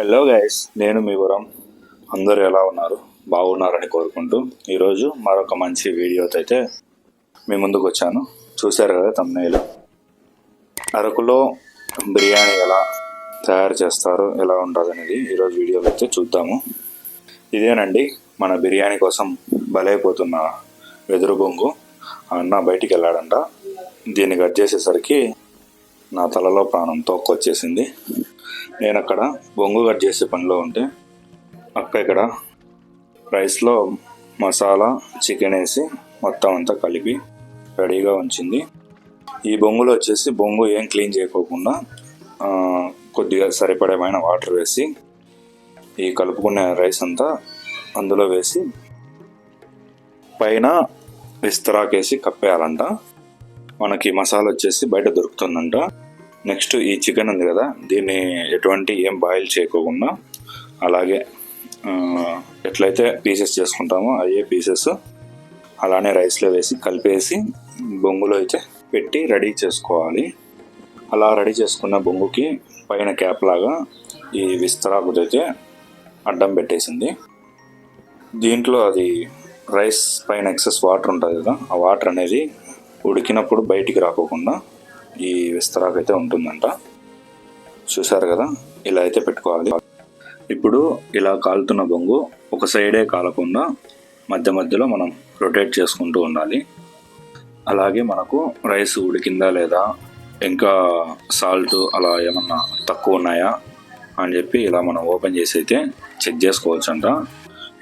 Hello guys నేను మీ వరం. అందరూ ఎలా ఉన్నారు? బాగున్నారని కోరుకుంటూ ఈరోజు మరొక మంచి వీడియోతో అయితే మీ ముందుకు వచ్చాను. చూశారు కదా తమ్నేలు అరకులో బిర్యానీ ఎలా తయారు చేస్తారు ఎలా ఉంటుంది అనేది ఈరోజు వీడియోలో అయితే చూద్దాము. ఇదేనండి మన బిర్యానీ కోసం బలైపోతున్న వెదురు బొంగు. అన్న బయటికి వెళ్ళాడంట. దీన్ని కట్ చేసేసరికి నా తలలో ప్రాణం తోక్కొచ్చేసింది. నేను అక్కడ బొంగు కట్ చేసే పనిలో ఉంటే అక్క ఇక్కడ రైస్లో మసాలా చికెన్ వేసి మొత్తం అంతా కలిపి రెడీగా ఉంచింది. ఈ బొంగులో వచ్చేసి బొంగు ఏం క్లీన్ చేయకోకుండా కొద్దిగా సరిపడేమైన వాటర్ వేసి ఈ కలుపుకునే రైస్ అంతా అందులో వేసి పైన విస్తరాకేసి కప్పేయాలంట. మనకి మసాలా వచ్చేసి బయట దొరుకుతుందంట. నెక్స్ట్ ఈ చికెన్ ఉంది కదా దీన్ని ఎటువంటి ఏం బాయిల్ చేయకోకుండా అలాగే ఎట్లయితే పీసెస్ చేసుకుంటామో అయ్యే పీసెస్ అలానే రైస్లో వేసి కలిపేసి బొంగులో అయితే పెట్టి రెడీ చేసుకోవాలి. అలా రెడీ చేసుకున్న బొంగుకి పైన క్యాప్ లాగా ఈ విస్తరాకుదైతే అడ్డం పెట్టేసింది. దీంట్లో అది రైస్ పైన ఎక్సెస్ వాటర్ ఉంటుంది కదా ఆ వాటర్ అనేది ఉడికినప్పుడు బయటికి రాకోకుండా ఈ విస్తరాకు అయితే ఉంటుందంట. చూసారు కదా? ఇలా అయితే పెట్టుకోవాలి. ఇప్పుడు ఇలా కాలుతున్న బొంగు ఒక సైడే కాలకుండా మధ్య మధ్యలో మనం రొటేట్ చేసుకుంటూ ఉండాలి. అలాగే మనకు రైస్ ఉడికిందా లేదా? ఇంకా సాల్ట్ అలా ఏమన్నా తక్కువ ఉన్నాయా? అని చెప్పి ఇలా మనం ఓపెన్ చేసి అయితే చెక్ చేసుకోవచ్చంట.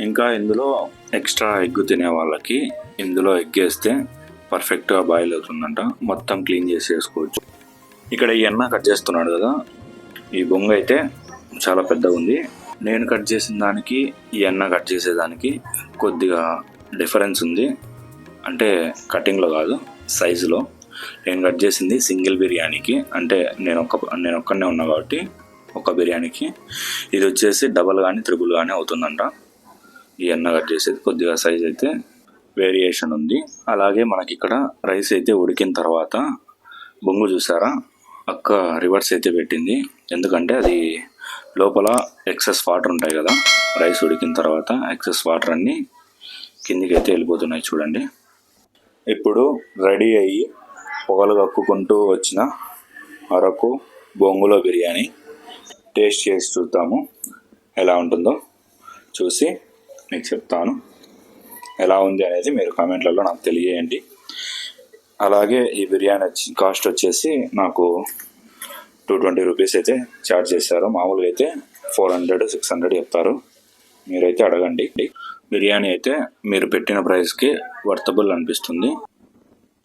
ఇంకా ఇందులో ఎక్స్ట్రా ఎగ్ తినే వాళ్ళకి ఇందులో ఎగ్ వేస్తే పర్ఫెక్ట్గా బాయిల్ అవుతుందంట. మొత్తం క్లీన్ చేసి వేసుకోవచ్చు ఇక్కడ ఈ అన్న కట్ చేస్తున్నాడు కదా. ఈ బొంగు అయితే చాలా పెద్దగా ఉంది. నేను కట్ చేసిన దానికి ఈ అన్న కట్ చేసేదానికి కొద్దిగా డిఫరెన్స్ ఉంది. అంటే కటింగ్లో కాదు సైజులో నేను కట్ చేసింది సింగిల్ బిర్యానీకి. అంటే నేను ఒక్క నేను ఒక్కనే ఉన్నా కాబట్టి ఒక బిర్యానీకి. ఇది వచ్చేసి డబల్ కానీ త్రిబుల్ కానీ అవుతుందంట. ఈ అన్న కట్ చేసేది కొద్దిగా సైజ్ అయితే వేరియేషన్ ఉంది. అలాగే మనకి ఇక్కడ రైస్ అయితే ఉడికిన తర్వాత బొంగు చూసారా? అక్క రివర్స్ అయితే పెట్టింది. ఎందుకంటే అది లోపల ఎక్సెస్ వాటర్ ఉంటాయి కదా రైస్ ఉడికిన తర్వాత ఎక్సెస్ వాటర్ అన్నీ కిందికి అయితే వెళ్ళిపోతున్నాయి చూడండి. ఇప్పుడు రెడీ అయ్యి పొగలు కక్కుకుంటూ వచ్చిన అరకు బొంగులో బిర్యానీ టేస్ట్ చేసి చూద్దాము. ఎలా ఉంటుందో చూసి మీకు చెప్తాను. ఎలా ఉంది అనేది మీరు కామెంట్లలో నాకు తెలియజేయండి. అలాగే ఈ బిర్యానీ వచ్చి కాస్ట్ వచ్చేసి నాకు టూ ట్వంటీ రూపీస్ అయితే ఛార్జ్ చేశారు. మామూలుగా అయితే ఫోర్ హండ్రెడ్ సిక్స్ హండ్రెడ్ చెప్తారు. మీరైతే అడగండి. బిర్యానీ అయితే మీరు పెట్టిన ప్రైస్కి వర్తబుల్ అనిపిస్తుంది.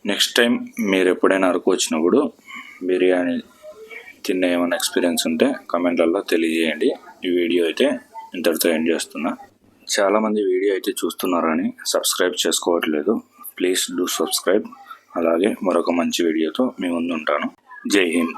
నెక్స్ట్ టైం మీరు ఎప్పుడైనా అరకు వచ్చినప్పుడు బిర్యానీ తిన్న ఏమైనా ఎక్స్పీరియన్స్ ఉంటే కామెంట్లలో తెలియజేయండి. ఈ వీడియో అయితే ఇంతటితో ఎండ్ చేస్తున్నా. చాలామంది వీడియో అయితే చూస్తున్నారని సబ్స్క్రైబ్ చేసుకోవట్లేదు. Please do subscribe. అలాగే మరొక మంచి వీడియోతో మీ ముందుంటాను. జై హింద్.